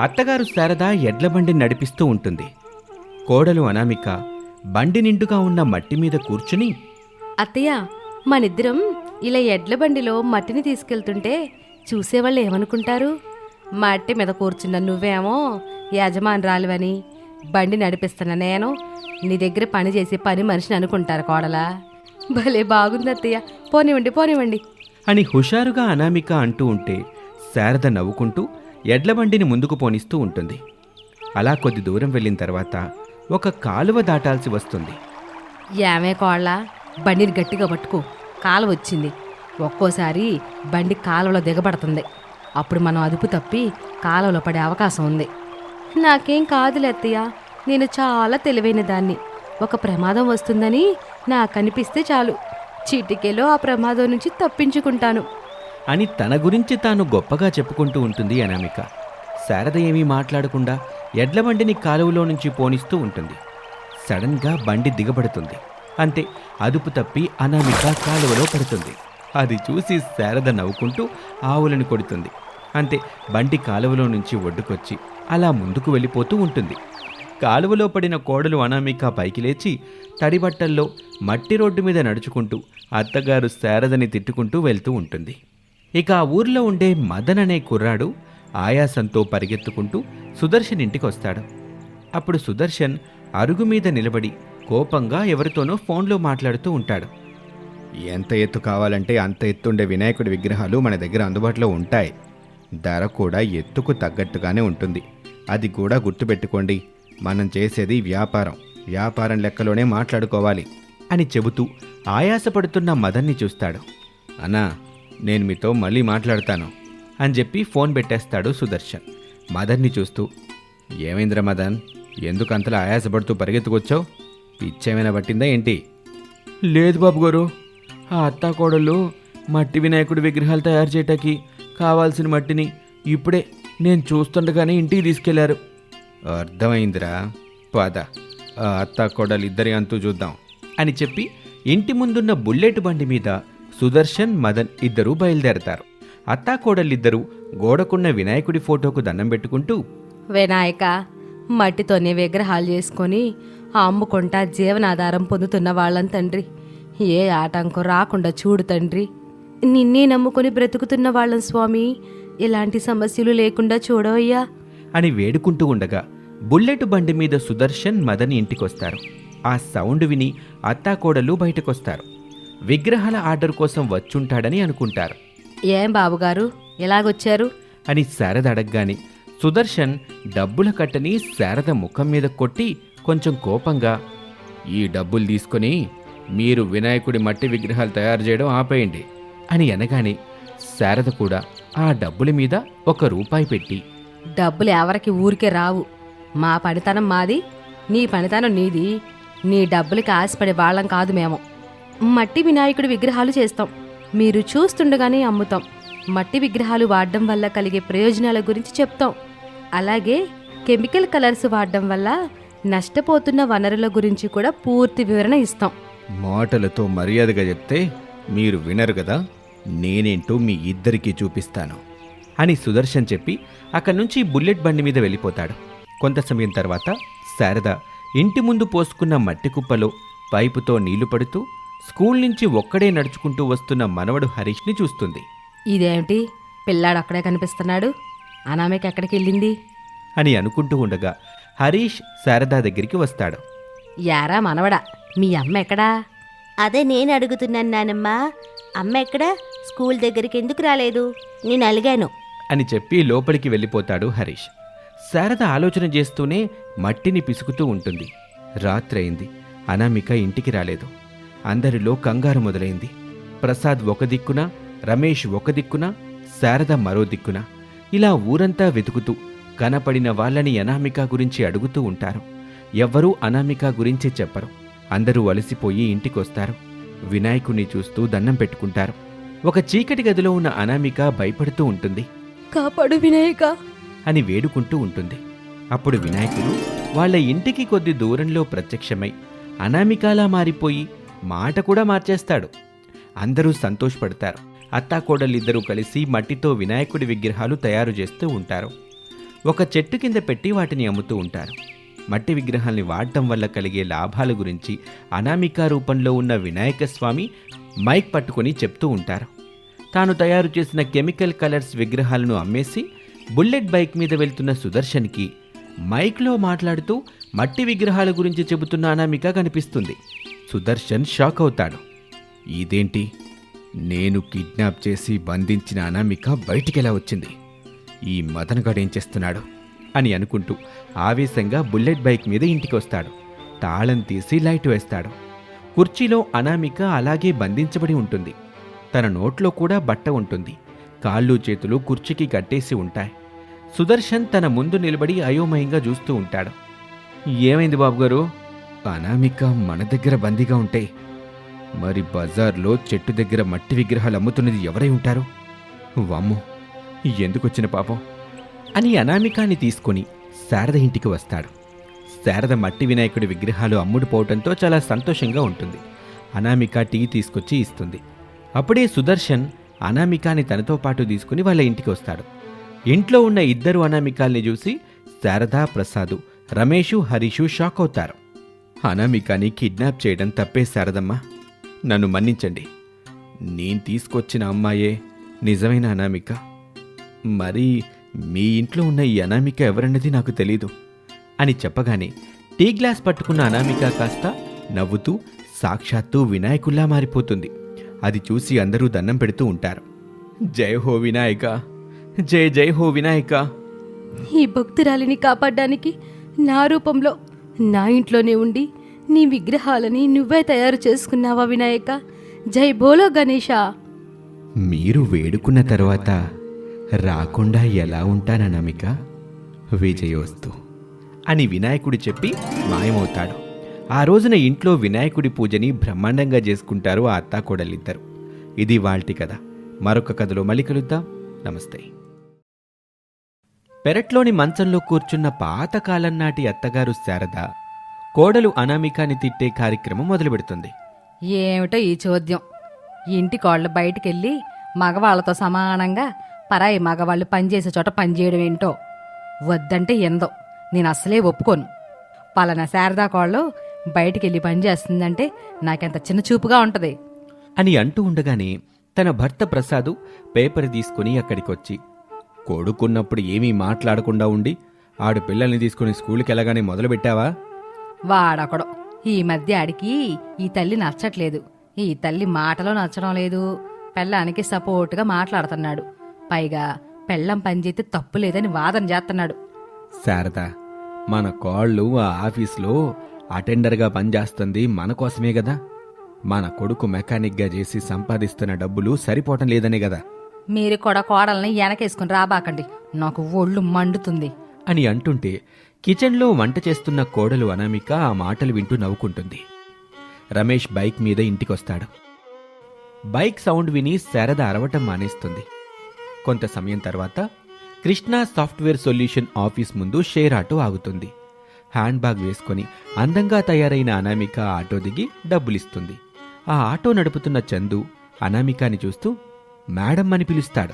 అత్తగారు శారద ఎడ్ల బండిని నడిపిస్తూ ఉంటుంది. కోడలు అనామిక బండి నిండుగా ఉన్న మట్టి మీద కూర్చుని అత్తయ్య మనిద్దరం ఇలా ఎడ్ల బండిలో మట్టిని తీసుకెళ్తుంటే చూసేవాళ్ళు ఏమనుకుంటారు? మట్టి మీద కూర్చున్న నువ్వేమో యజమానురాలివని బండి నడిపిస్తున్న నేను నీ దగ్గర పని చేసే పని మనిషిని అనుకుంటారు కోడలా. భలే బాగుంది అత్తయ్య. పోనివ్వండి పోనివ్వండి. అని హుషారుగా అనామిక అంటూ ఉంటే శారద నవ్వుకుంటూ ఎడ్ల బండిని ముందుకు పోనిస్తూ ఉంటుంది. అలా కొద్ది దూరం వెళ్ళిన తర్వాత ఒక కాలువ దాటాల్సి వస్తుంది. ఏమే కోళ్ళ బండిని గట్టిగా పట్టుకో. కాలువ వచ్చింది. ఒక్కోసారి బండి కాలువలో దిగబడుతుంది. అప్పుడు మనం అదుపు తప్పి కాలువలో పడే అవకాశం ఉంది. నాకేం కాదులే అత్తయ్య. నేను చాలా తెలివైన దాన్ని. ఒక ప్రమాదం వస్తుందని నాకు అనిపిస్తే చాలు. చీటికేలో ఆ ప్రమాదం నుంచి తప్పించుకుంటాను. అని తన గురించి తాను గొప్పగా చెప్పుకుంటూ ఉంటుంది అనామిక. శారద ఏమీ మాట్లాడకుండా ఎడ్ల బండిని కాలువలో నుంచి పోనిస్తూ ఉంటుంది. సడన్గా బండి దిగబడుతుంది. అంతే అదుపు తప్పి అనామిక కాలువలో పడుతుంది. అది చూసి శారద నవ్వుకుంటూ ఆవులను కొడుతుంది. అంతే బండి కాలువలో నుంచి ఒడ్డుకొచ్చి అలా ముందుకు వెళ్ళిపోతూ ఉంటుంది. కాలువలో పడిన కోడలు అనామిక పైకి లేచి తడిబట్టల్లో మట్టి రోడ్డు మీద నడుచుకుంటూ అత్తగారు శారదని తిట్టుకుంటూ వెళ్తూ ఉంటుంది. ఇక ఆ ఊర్లో ఉండే మదన్ అనే కుర్రాడు ఆయాసంతో పరిగెత్తుకుంటూ సుదర్శన్ ఇంటికి వస్తాడు అప్పుడు సుదర్శన్ అరుగు మీద నిలబడి కోపంగా ఎవరితోనో ఫోన్లో మాట్లాడుతూ ఉంటాడు. ఎంత ఎత్తు కావాలంటే అంత ఎత్తుండే వినాయకుడి విగ్రహాలు మన దగ్గర అందుబాటులో ఉంటాయి. ధర కూడా ఎత్తుకు తగ్గట్టుగానే ఉంటుంది. అది కూడా గుర్తుపెట్టుకోండి మనం చేసేది వ్యాపారం. వ్యాపారం లెక్కలోనే మాట్లాడుకోవాలి అని చెబుతూ ఆయాసపడుతున్న మదన్ని చూస్తాడు. అన్నా నేను మీతో మళ్ళీ మాట్లాడతాను అని చెప్పి ఫోన్ పెట్టేస్తాడు సుదర్శన్. మదన్ని చూస్తూ ఏమైందిర మదన్? ఎందుకు అంతలా ఆయాసపడుతూ పరిగెత్తుకొచ్చావు? పిచ్చేమైనా పట్టిందా ఏంటి? లేదు బాబు గారు. ఆ అత్తాకోడళ్ళు మట్టి వినాయకుడి విగ్రహాలు తయారు చేయటానికి కావాల్సిన మట్టిని ఇప్పుడే నేను చూస్తుండగానే ఇంటికి తీసుకెళ్ళారు. అర్థమైందిరా. పద ఆ అత్తాకోడలు ఇద్దరి అంతూ చూద్దాం. అని చెప్పి ఇంటి ముందున్న బుల్లెట్ బండి మీద సుదర్శన్ మదన్ ఇద్దరూ బయలుదేరతారు. అత్తాకోడలిద్దరూ గోడకున్న వినాయకుడి ఫోటోకు దండం పెట్టుకుంటూ వినాయక మట్టితోనే విగ్రహాలు చేసుకొని అమ్ముకుంటా జీవనాధారం పొందుతున్న వాళ్ళం తండ్రి. ఏ ఆటంకం రాకుండా చూడు తండ్రి. నిన్నే నమ్ముకొని బ్రతుకుతున్న వాళ్ళం స్వామి ఇలాంటి సమస్యలు లేకుండా చూడవయ్యా. అని వేడుకుంటూ ఉండగా బుల్లెట్ బండి మీద సుదర్శన్ మదన్ ఇంటికొస్తారు. ఆ సౌండ్ విని అత్తాకోడలు బయటకొస్తారు. విగ్రహాల ఆర్డర్ కోసం వచ్చుంటాడని అనుకుంటారు. ఏం బాబుగారు? ఎలాగొచ్చారు? అని శారద అడగగానే సుదర్శన్ డబ్బుల కట్టని శారద ముఖం మీద కొట్టి కొంచెం కోపంగా ఈ డబ్బులు తీసుకొని మీరు వినాయకుడి మట్టి విగ్రహాలు తయారు చేయడం ఆపేయండి అని అనగానే శారద కూడా ఆ డబ్బుల మీద ఒక రూపాయి పెట్టి డబ్బులు ఎవరికి ఊరికే రావు. మా పనితనం మాది నీ పనితనం నీది. నీ డబ్బులకి ఆశపడే వాళ్ళం కాదు మేము. మట్టి వినాయకుడి విగ్రహాలు చేస్తాం. మీరు చూస్తుండగానే అమ్ముతాం. మట్టి విగ్రహాలు వాడడం వల్ల కలిగే ప్రయోజనాల గురించి చెప్తాం. అలాగే కెమికల్ కలర్స్ వాడడం వల్ల నష్టపోతున్న వనరుల గురించి కూడా పూర్తి వివరణ ఇస్తాం. మాటలతో మర్యాదగా చెప్తే మీరు వినరు కదా? నేనేంటో మీ ఇద్దరికీ చూపిస్తాను. అని సుదర్శన్ చెప్పి అక్కడి నుంచి బుల్లెట్ బండి మీద వెళ్ళిపోతాడు. కొంత సమయం తర్వాత శారద ఇంటి ముందు పోసుకున్న మట్టి కుప్పలో పైపుతో నీళ్ళు పడుతూ స్కూల్ నుంచి ఒక్కడే నడుచుకుంటూ వస్తున్న మనవడు హరీష్ని చూస్తుంది. ఇదేమిటి? పిల్లాడు అక్కడే కనిపిస్తున్నాడు. అనామిక ఎక్కడికి వెళ్ళింది? అని అనుకుంటూ ఉండగా హరీష్ శారద దగ్గరికి వస్తాడు. యారా మనవడా మీ అమ్మ ఎక్కడా? అదే నేను అడుగుతున్నాను నానమ్మా అమ్మ ఎక్కడ? స్కూల్ దగ్గరికి ఎందుకు రాలేదు? నేను అలిగాను. అని చెప్పి లోపలికి వెళ్ళిపోతాడు హరీష్. శారద ఆలోచన చేస్తూనే మట్టిని పిసుకుతూ ఉంటుంది. రాత్రయింది అనామిక ఇంటికి రాలేదు. అందరిలో కంగారు మొదలైంది. ప్రసాద్ ఒక దిక్కున రమేష్ ఒక దిక్కున శారద మరో దిక్కున. ఇలా ఊరంతా వెతుకుతూ కనపడిన వాళ్ళని అనామిక గురించి అడుగుతూ ఉంటారు. ఎవ్వరూ అనామిక గురించి చెప్పరు. అందరూ అలసిపోయి ఇంటికొస్తారు. వినాయకుణ్ణి చూస్తూ దండం పెట్టుకుంటారు. ఒక చీకటి గదిలో ఉన్న అనామిక భయపడుతూ ఉంటుంది. కాపాడు వినాయక! అని వేడుకుంటూ ఉంటుంది. అప్పుడు వినాయకుడు వాళ్ళ ఇంటికి కొద్ది దూరంలో ప్రత్యక్షమై అనామికాలా మారిపోయి మాట కూడా మార్చేస్తాడు. అందరూ సంతోషపడతారు. అత్తాకోడలిద్దరూ కలిసి మట్టితో వినాయకుడి విగ్రహాలు తయారు చేస్తూ ఉంటారు. ఒక చెట్టు కింద పెట్టి వాటిని అమ్ముతూ ఉంటారు. మట్టి విగ్రహాల్ని వాడటం వల్ల కలిగే లాభాల గురించి అనామికా రూపంలో ఉన్న వినాయక స్వామి మైక్ పట్టుకొని చెప్తూ ఉంటారు. తాను తయారు చేసిన కెమికల్ కలర్స్ విగ్రహాలను అమ్మేసి బుల్లెట్ బైక్ మీద వెళ్తున్న సుదర్శన్కి మైక్లో మాట్లాడుతూ మట్టి విగ్రహాల గురించి చెబుతున్న అనామిక కనిపిస్తుంది. సుదర్శన్ షాక్ అవుతాడు. ఇదేంటి? నేను కిడ్నాప్ చేసి బంధించిన అనామిక బయటికెలా వచ్చింది? ఈ మదనగాడు ఏం చేస్తున్నాడు? అని అనుకుంటూ ఆవేశంగా బుల్లెట్ బైక్ మీద ఇంటికి వస్తాడు తాళం తీసి లైట్ వేస్తాడు. కుర్చీలో అనామిక అలాగే బంధించబడి ఉంటుంది. తన నోట్లో కూడా బట్ట ఉంటుంది. కాళ్ళు చేతులు కుర్చీకి కట్టేసి ఉంటాయి. సుదర్శన్ తన ముందు నిలబడి అయోమయంగా చూస్తూ ఉంటాడు. ఏమైంది బాబుగారు? అనామిక మన దగ్గర బందీగా ఉంటే మరి బజార్లో చెట్టు దగ్గర మట్టి విగ్రహాలు అమ్ముతున్నది ఎవరై ఉంటారు? వామ్మో ఎందుకొచ్చిన పాపం? అని అనామికాన్ని తీసుకొని శారద ఇంటికి వస్తాడు. శారద మట్టి వినాయకుడి విగ్రహాలు అమ్ముడుపోవటంతో చాలా సంతోషంగా ఉంటుంది. అనామిక టీ తీసుకొచ్చి ఇస్తుంది. అప్పుడే సుదర్శన్ అనామికాని తనతో పాటు తీసుకుని వాళ్ళ ఇంటికి వస్తాడు. ఇంట్లో ఉన్న ఇద్దరు అనామికాల్ని చూసి శారదా ప్రసాదు రమేషు హరీషు షాక్ అవుతారు. అనామికాని కిడ్నాప్ చేయడం తప్పే శారదమ్మా. నన్ను మన్నించండి. నేను తీసుకొచ్చిన అమ్మాయే నిజమైన అనామిక. మరి మీ ఇంట్లో ఉన్న ఈ అనామిక ఎవరన్నది నాకు తెలీదు అని చెప్పగానే టీ గ్లాస్ పట్టుకున్న అనామిక కాస్త నవ్వుతూ సాక్షాత్తు వినాయకుల్లా మారిపోతుంది. అది చూసి అందరూ దండం పెడుతూ ఉంటారు. జై హో వినాయక! జై జై హో వినాయక. ఈ భక్తురాలిని కాపాడడానికి నా రూపంలో నా ఇంట్లోనే ఉండి నీ విగ్రహాలని నువ్వే తయారు చేసుకున్నావా వినాయక? జై బోలో గణేషా మీరు వేడుకున్న తర్వాత రాకుండా ఎలా ఉంటాననామిక విజయోస్తు అని వినాయకుడు చెప్పి మాయమవుతాడు. ఆ రోజున ఇంట్లో వినాయకుడి పూజని బ్రహ్మాండంగా చేసుకుంటారు ఆ అత్తాకోడలిద్దరు ఇది వాల్టి కథ. మరొక కథలో మళ్ళీ కలుద్దాం. నమస్తే. పెరట్లోని మంచంలో కూర్చున్న పాతకాలం నాటి అత్తగారు శారద కోడలు అనామికాని తిట్టే కార్యక్రమం మొదలుపెడుతుంది. ఏమిటో ఈ చోద్యం. ఇంటి కోళ్ళ బయటికెళ్ళి మగవాళ్ళతో సమానంగా పరాయి మగవాళ్ళు పనిచేసే చోట పనిచేయడం ఏంటో వద్దంటే ఎందో. నేను అసలే ఒప్పుకోను. పలానా శారదా కోళ్ళు బయటికెళ్ళి పని చేస్తుందంటే నాకెంత చిన్న చూపుగా ఉంటది. అని అంటూ ఉండగానే తన భర్త ప్రసాదు పేపర్ తీసుకుని అక్కడికొచ్చి కొడుకున్నప్పుడు ఏమీ మాట్లాడకుండా ఉండి ఆడు పిల్లల్ని తీసుకుని స్కూల్కి వెళ్ళగానే మొదలుపెట్టావా? వాడొకడు. ఈ మధ్య ఆడికి ఈ తల్లి నచ్చట్లేదు. ఈ తల్లి మాటలో నచ్చడం లేదు. పెళ్ళానికి సపోర్ట్గా మాట్లాడుతున్నాడు. పైగా పెళ్ళం పనిచేస్తే తప్పు లేదని వాదన చేస్తున్నాడు. శారద మన కాళ్ళు ఆ ఆఫీస్లో అటెండర్గా పనిచేస్తుంది మన కోసమే కదా మన కొడుకు మెకానిక్గా చేసి సంపాదిస్తున్న డబ్బులు సరిపోవటం లేదనే కదా మీరు కూడా కోడల్ని వెనకేసుకుని రాబాకండి. నాకు ఒళ్ళు మండుతుంది. అని అంటుంటే కిచెన్లో వంట చేస్తున్న కోడలు అనామిక ఆ మాటలు వింటూ నవ్వుకుంటుంది. రమేష్ బైక్ మీద ఇంటికొస్తాడు. బైక్ సౌండ్ విని శారద అరవటం మానేస్తుంది. కొంత సమయం తర్వాత కృష్ణా సాఫ్ట్వేర్ సొల్యూషన్ ఆఫీస్ ముందు షేర్ ఆటో ఆగుతుంది. హ్యాండ్ బ్యాగ్ వేసుకొని అందంగా తయారైన అనామిక ఆటో దిగి డబ్బులిస్తుంది. ఆ ఆటో నడుపుతున్న చందు అనామికాని చూస్తూ మేడం అని పిలుస్తాడు.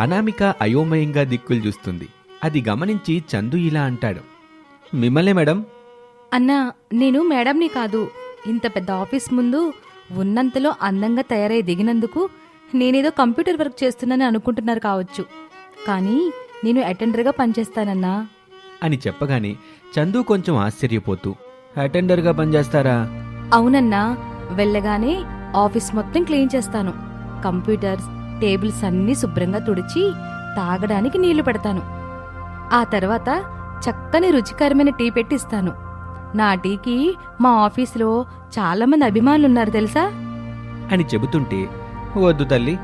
అనామిక అయోమయంగా దిక్కులు చూస్తుంది. అది గమనించి చందు ఇలా అంటాడు. మిమ్మల్నే మేడం? అన్నా నేను మేడంని కాదు. ఇంత పెద్ద ఆఫీస్ ముందు ఉన్నంతలో అందంగా తయారై దిగినందుకు నేనేదో కంప్యూటర్ వర్క్ చేస్తున్నానని అనుకుంటున్నారు కావచ్చు. కానీ నేను అటెండర్గా పనిచేస్తానన్నా. అని చెప్పగానే చందు కొంచెం ఆశ్చర్యపోతూ అటెండర్గా పనిచేస్తారా? అవునన్నా వెళ్ళగానే ఆఫీస్ మొత్తం క్లీన్ చేస్తాను. కంప్యూటర్స్ టేబుల్స్ అన్నీ శుభ్రంగా తుడిచి తాగడానికి నీళ్ళు పెడతాను. ఆ తర్వాత చక్కని రుచికరమైన టీ పెట్టిస్తాను. నా టీకి మా ఆఫీసులో చాలామంది అభిమానులున్నారు అభిమానులు ఉన్నారు తెలుసా? అని చెబుతుంటే వద్దు తల్లి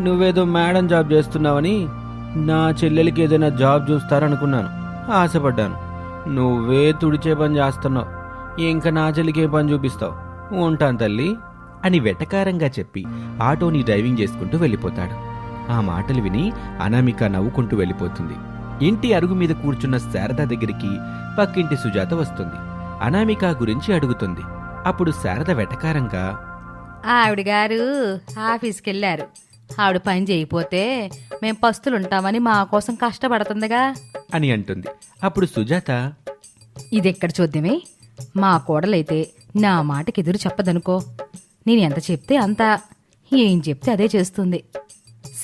నువ్వేదో మేడం జాబ్ చేస్తున్నావని నా చెల్లెలికి ఏదైనా జాబ్ చూస్తారనుకున్నాను. ఆశపడ్డాను. నువ్వే తుడిచే పని చేస్తున్నావు. ఇంకా నా చెల్లికి ఏ పని చూపిస్తావు? ఉంటాను తల్లి. అని వెటకారంగా చెప్పి ఆటోని డ్రైవింగ్ చేసుకుంటూ వెళ్ళిపోతాడు. ఆ మాటలు విని అనామిక నవ్వుకుంటూ వెళ్ళిపోతుంది. ఇంటి అరుగు మీద కూర్చున్న శారద దగ్గరికి పక్కింటి సుజాత వస్తుంది. అనామిక గురించి అడుగుతుంది. అప్పుడు శారద వెటకారంగా ఆవిడ గారు ఆఫీస్కి వెళ్ళారు ఆవిడ పని చేయకపోతే మేం పస్తులుంటామని మా కోసం కష్టపడుతుందిగా. అని అంటుంది. అప్పుడు సుజాత ఇదెక్కడ చూద్దామే? మా కోడలైతే నా మాటకి ఎదురు చెప్పదనుకో. నేను ఎంత చెప్తే అంత. ఏం చెప్తే అదే చేస్తుంది.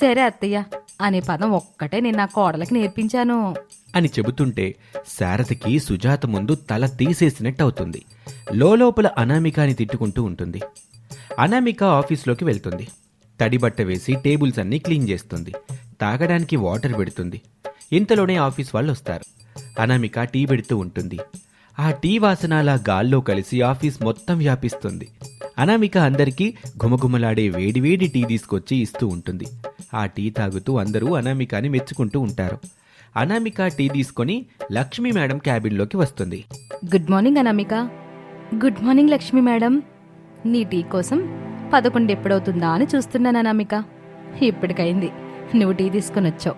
సరే అత్తయ్య అనే పదం ఒక్కటే నేను నా కోడలకి నేర్పించాను. అని చెబుతుంటే శారదకి సుజాత ముందు తల తీసేసినట్టు అవుతుంది లోపల అనామికాని తిట్టుకుంటూ ఉంటుంది. అనామిక ఆఫీస్లోకి వెళ్తుంది. తడిబట్ట వేసి టేబుల్స్ అన్నీ క్లీన్ చేస్తుంది. తాగడానికి వాటర్ పెడుతుంది. ఇంతలోనే ఆఫీస్ వాళ్ళు వస్తారు అనామిక టీ పెడుతూ ఉంటుంది. ఆ టీ వాసన అలా గాల్లో కలిసి ఆఫీస్ మొత్తం వ్యాపిస్తుంది. అనామిక అందరికీ ఘుమఘుమలాడే వేడివేడి టీ తీసుకొచ్చి ఇస్తూ ఉంటుంది. ఆ టీ తాగుతూ అందరూ అనామికాని మెచ్చుకుంటూ ఉంటారు. అనామిక టీ తీసుకొని లక్ష్మీ మేడం క్యాబిన్లోకి వస్తుంది. Good morning Anamika. Good morning Lakshmi madam. నీ టీ కోసం పదకొండు ఎప్పుడవుతుందా అని చూస్తున్నాను అనామిక. ఇప్పటికైంది. నువ్వు టీ తీసుకొని వచ్చావు.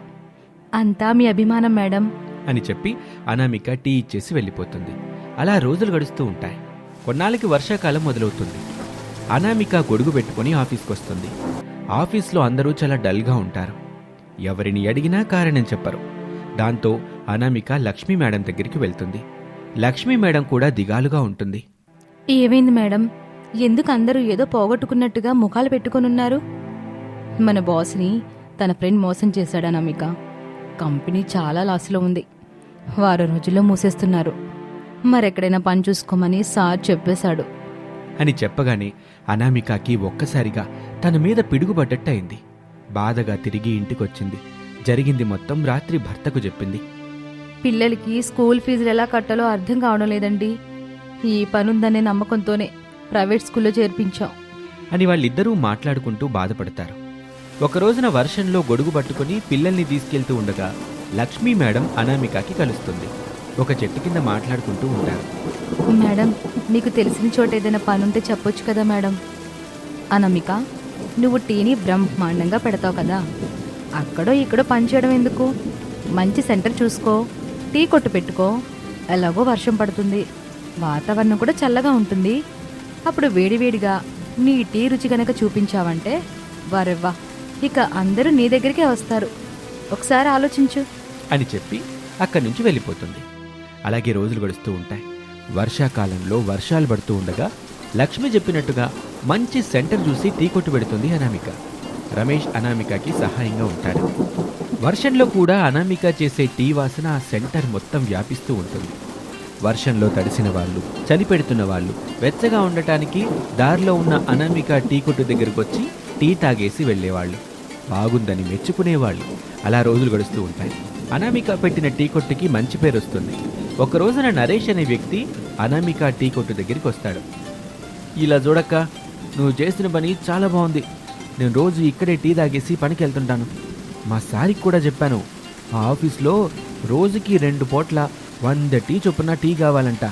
అంతా మీ అభిమానం మేడం. అని చెప్పి అనామిక టీ ఇచ్చేసి వెళ్ళిపోతుంది. అలా రోజులు గడుస్తూ ఉంటాయి. కొన్నాళ్ళకి వర్షాకాలం మొదలవుతుంది. అనామిక గొడుగు పెట్టుకుని ఆఫీస్కి వస్తుంది ఆఫీస్లో అందరూ చాలా డల్గా ఉంటారు. ఎవరిని అడిగినా కారణం చెప్పరు. దాంతో అనామిక లక్ష్మీ మేడం దగ్గరికి వెళ్తుంది. లక్ష్మీ మేడం కూడా దిగాలుగా ఉంటుంది. ఏమైంది మేడం? ఎందుకు అందరూ ఏదో పోగొట్టుకున్నట్టుగా ముఖాలు పెట్టుకొనున్నారు? మన బాస్ని తన ఫ్రెండ్ మోసం చేశాడు అనామిక. కంపెనీ చాలా లాస్లో ఉంది. వారం రోజుల్లో మూసేస్తున్నారు. మరెక్కడైనా పని చూసుకోమని సార్ చెప్పేశాడు. అని చెప్పగానే అనామికకి ఒక్కసారిగా తన మీద పిడుగుపడ్డట్టయింది. బాధగా తిరిగి ఇంటికొచ్చింది. జరిగింది మొత్తం రాత్రి భర్తకు చెప్పింది. పిల్లలకి స్కూల్ ఫీజులు ఎలా కట్టాలో అర్థం కావడం లేదండి. ఈ పనుందనే నమ్మకంతోనే ప్రైవేట్ స్కూల్లో చేర్పించాం. అని వాళ్ళిద్దరూ మాట్లాడుకుంటూ బాధపడతారు. ఒక రోజున వర్షంలో గొడుగు పట్టుకుని పిల్లల్ని తీసుకెళ్తూ ఉండగా లక్ష్మీ మేడం అనామికకి కలుస్తుంది. ఒక చెట్టు కింద మాట్లాడుకుంటూ ఉంటారు. మేడం మీకు తెలిసిన చోట ఏదైనా పనుంటే చెప్పొచ్చు కదా మేడం. అనమిక నువ్వు టీని బ్రహ్మాండంగా పెడతావు కదా. అక్కడో ఇక్కడో పని చేయడం ఎందుకు? మంచి సెంటర్ చూసుకో టీ కొట్టు పెట్టుకో. ఎలాగో వర్షం పడుతుంది. వాతావరణం కూడా చల్లగా ఉంటుంది. అప్పుడు వేడివేడిగా నీ టీ రుచి గనక చూపించావంటే వారెవ్వా ఇక అందరూ నీ దగ్గరికే వస్తారు. ఒకసారి ఆలోచించు. అని చెప్పి అక్కడి నుంచి వెళ్ళిపోతుంది. అలాగే రోజులు గడుస్తూ ఉంటాయి. వర్షాకాలంలో వర్షాలు పడుతూ ఉండగా లక్ష్మి చెప్పినట్టుగా మంచి సెంటర్ చూసి టీ కొట్టు పెడుతుంది అనామిక. రమేష్ అనామికకి సహాయంగా ఉంటాడు. వర్షంలో కూడా అనామిక చేసే టీ వాసన ఆ సెంటర్ మొత్తం వ్యాపిస్తూ ఉంటుంది. వర్షంలో తడిసిన వాళ్ళు చలిపెడుతున్న వాళ్ళు వెచ్చగా ఉండటానికి దారిలో ఉన్న అనామిక టీ కొట్టు దగ్గరకు వచ్చి టీ తాగేసి వెళ్ళేవాళ్ళు. బాగుందని మెచ్చుకునేవాళ్ళు. అలా రోజులు గడుస్తూ ఉంటాయి. అనామిక పెట్టిన టీ కొట్టుకి మంచి పేరు వస్తుంది. ఒక రోజున నరేష్ అనే వ్యక్తి అనామిక టీ కొట్టు దగ్గరికి వస్తాడు. ఇలా చూడక్క నువ్వు చేసిన పని చాలా బాగుంది. నేను రోజు ఇక్కడే టీ తాగేసి పనికి వెళ్తుంటాను మా సారికి కూడా చెప్పాను ఆ ఆఫీస్లో రోజుకి రెండు పూట్ల వంద టీ చొప్పున టీ కావాలంట.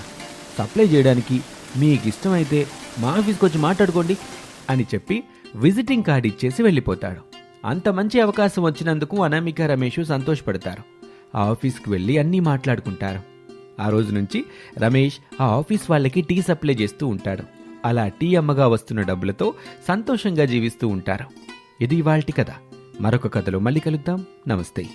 సప్లై చేయడానికి మీకు ఇష్టమైతే మా ఆఫీస్కి వచ్చి మాట్లాడుకోండి అని చెప్పి విజిటింగ్ కార్డ్ ఇచ్చేసి వెళ్ళిపోతాడు. అంత మంచి అవకాశం వచ్చినందుకు అనామిక రమేష్ సంతోషపడతారు. ఆ ఆఫీస్కి వెళ్ళి అన్నీ మాట్లాడుకుంటారు. ఆ రోజు నుంచి రమేష్ ఆ ఆఫీస్ వాళ్ళకి టీ సప్లై చేస్తూ ఉంటాడు. అలా టీ అమ్మగా వస్తున్న డబ్బులతో సంతోషంగా జీవిస్తూ ఉంటారు. ఇది ఇవాల్టి కథ. మరొక కథలో మళ్ళీ కలుద్దాం. నమస్తే.